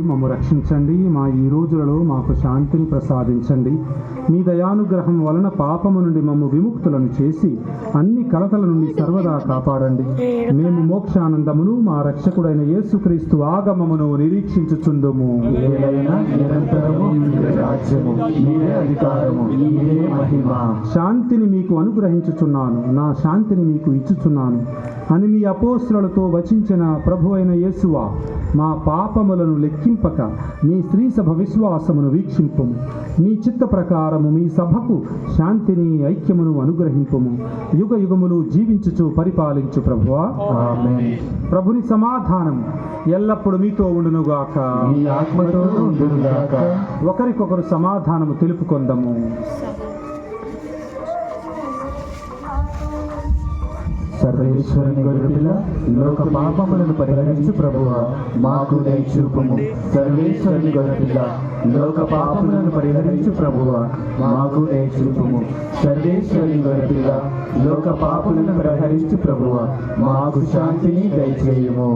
మమ్ము రక్షించండి మా ఈ రోజులలో మాకు శాంతిని ప్రసాదించండి. మీ దయానుగ్రహం వలన పాపము నుండి మమ్ము విముక్తులను చేసి అన్ని కలతల నుండి సర్వదా కాపాడండి. మేము మోక్షానందమును మా రక్షకుడైన యేసుక్రీస్తు ఆగమమును నిరీక్షించుచుందుము. శాంతిని మీకు అనుగ్రహించుచున్నాను నా శాంతిని మీకు ఇచ్చుచున్నాను. అని మీ అపోస్తులతో వచించిన ప్రభు అయిన యేసువా మా పాపములను లెక్కింపక మీ స్త్రీ సభ విశ్వాసమును వీక్షింపుము. మీ చిత్త ప్రకారము మీ సభకు శాంతిని ఐక్యమును అనుగ్రహింపుము. యుగ యుగములు జీవించుచు పరిపాలించు ప్రభువా. ఆమేన్. ప్రభుని సమాధానం ఎల్లప్పుడు మీతో ఉండునుగాక. మీ ఆత్మతో ఒకరికొకరు సమాధానము తెలుపుకొందము. సర్వేశ్వరుని గొర్రెపిల్ల లోక పాపములను పరిహరించు ప్రభువ మాకు దయచూపుము సర్వేశ్వరుని గొర్రెపిల్ల లోక పాపములను పరిహరించు ప్రభువ మాకు దయచూపుము సర్వేశ్వరుని గొర్రెపిల్ల లోక పాపములను పరిహరించు ప్రభువ మాకు శాంతిని దయచేయము.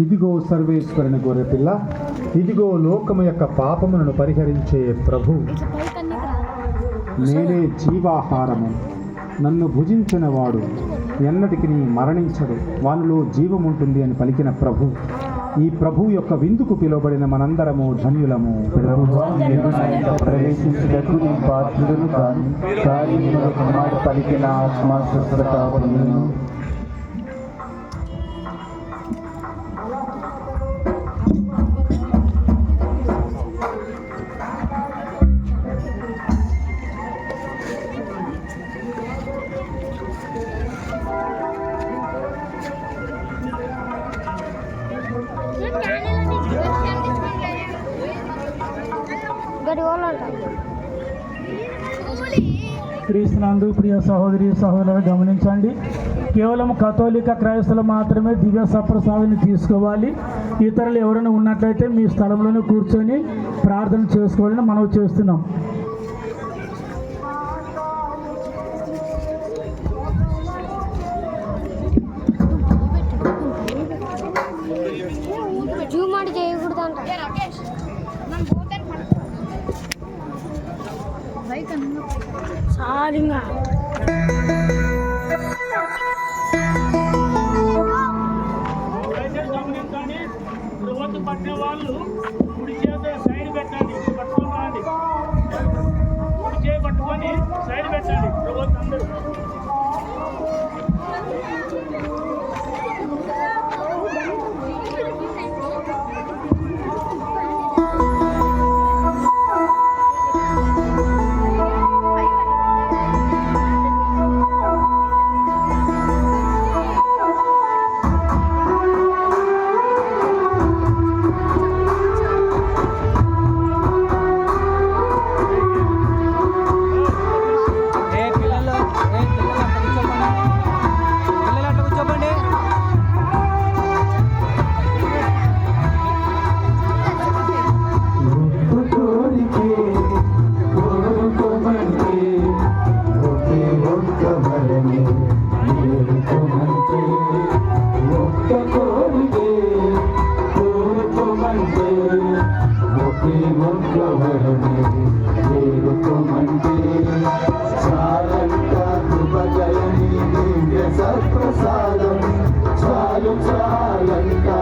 ఇదిగో సర్వేశ్వరుని గొర్రెపిల్ల ఇదిగో లోకము యొక్క పాపములను పరిహరించే ప్రభు. నేనే జీవాహారము. నన్ను భుజించిన వాడు ఎన్నటికి మరణించడు. వానిలో జీవముంటుంది అని పలికిన ప్రభు. ఈ ప్రభు యొక్క విందుకు పిలువబడిన మనందరము ధన్యులము. ప్రవేశించుటకు నీ కాను పలికిన ఆత్మ క్రీస్తునందు ప్రియ సహోదరి సహోదరులను గమనించండి కేవలం కథోలిక క్రైస్తవులు మాత్రమే దివ్య సప్రసాదాన్ని తీసుకోవాలి ఇతరులు ఎవరైనా ఉన్నట్లయితే మీ స్థలంలోనే కూర్చొని ప్రార్థన చేసుకోవాలని మనం చేస్తున్నాం జూమ్ చేయకూడదు చాలింగా పట్టిన వాళ్ళు కుడి చేత సైడ్ పెట్టండి పట్టుకొని కుడి పట్టుకొని సైడ్ పెట్టండి ప్రభుత్వం అందరూ. ప్రసాదం. స్వాయం చాలు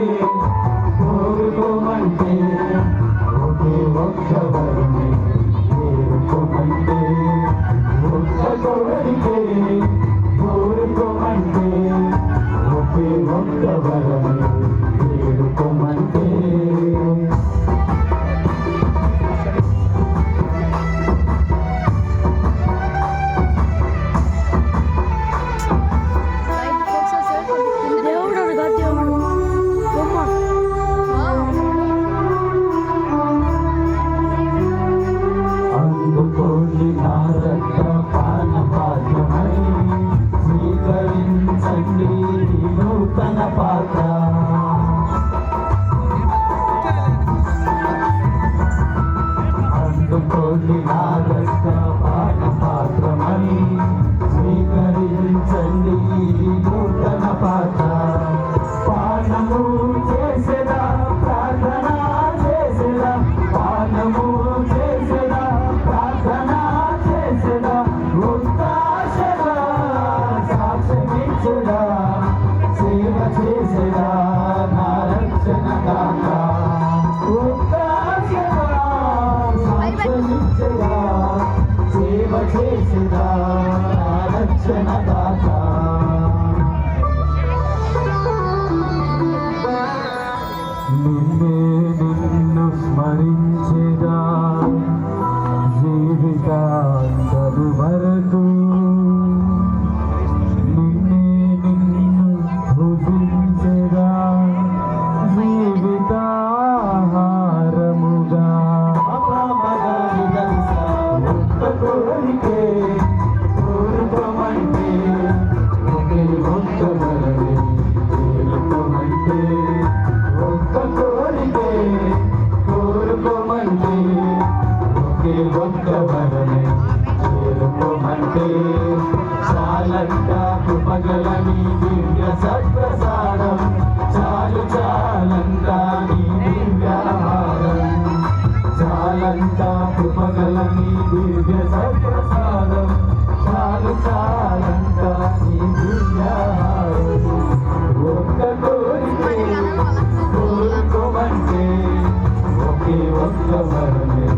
Thank you. Bodhinagarta రక్షణ దాత Lord,